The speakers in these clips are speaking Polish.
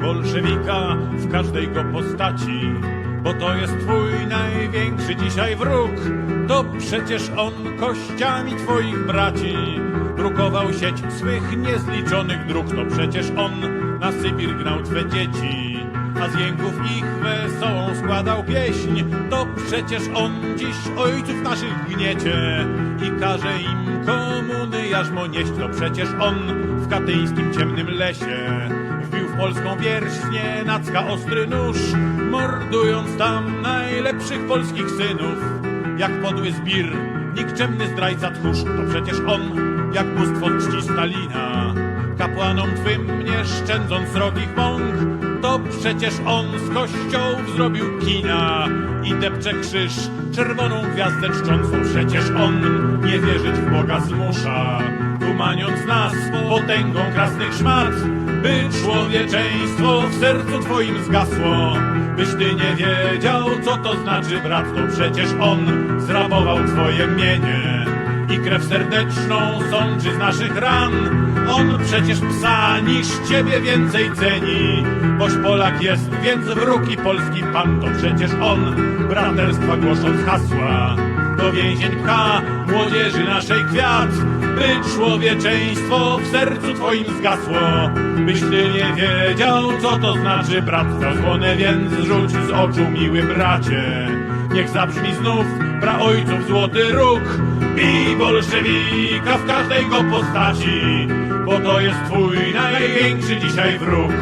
Bolszewika w każdej go postaci, bo to jest twój największy dzisiaj wróg. To przecież on kościami twoich braci drukował sieć swych niezliczonych dróg. To przecież on na Sybir gnał twe dzieci, a z jęków ich wesołą składał pieśń. To przecież on dziś ojców naszych gniecie i każe im komuny jarzmo nieść. To przecież on w katyńskim ciemnym lesie wbił w polską pierśnie nacka ostry nóż, mordując tam najlepszych polskich synów. Jak podły zbir, nikczemny zdrajca tchórz, to przecież on, jak bóstwo czci Stalina. Kapłanom twym nie szczędząc srogich mąk, przecież on z kościołów zrobił kina i depcze krzyż, czerwoną gwiazdę czczącą. Przecież on nie wierzyć w Boga zmusza, tumaniąc nas potęgą krasnych szmat, by człowieczeństwo w sercu twoim zgasło. Byś ty nie wiedział, co to znaczy brat, to przecież on zrabował twoje mienie i krew serdeczną sączy z naszych ran. On przecież psa niż ciebie więcej ceni, boś Polak jest, więc wróg i polski pan to przecież on, braterstwa głosząc hasła. Do więzień pcha młodzieży naszej kwiat, by człowieczeństwo w sercu twoim zgasło. Byś ty nie wiedział, co to znaczy brat, zasłonę więc zrzuć z oczu, miły bracie. Niech zabrzmi znów pra ojców złoty róg Bij bolszewika w każdej go postaci Bo to jest twój największy dzisiaj wróg.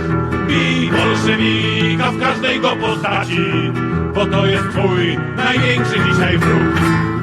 Bij bolszewika w każdej go postaci Bo to jest twój największy dzisiaj wróg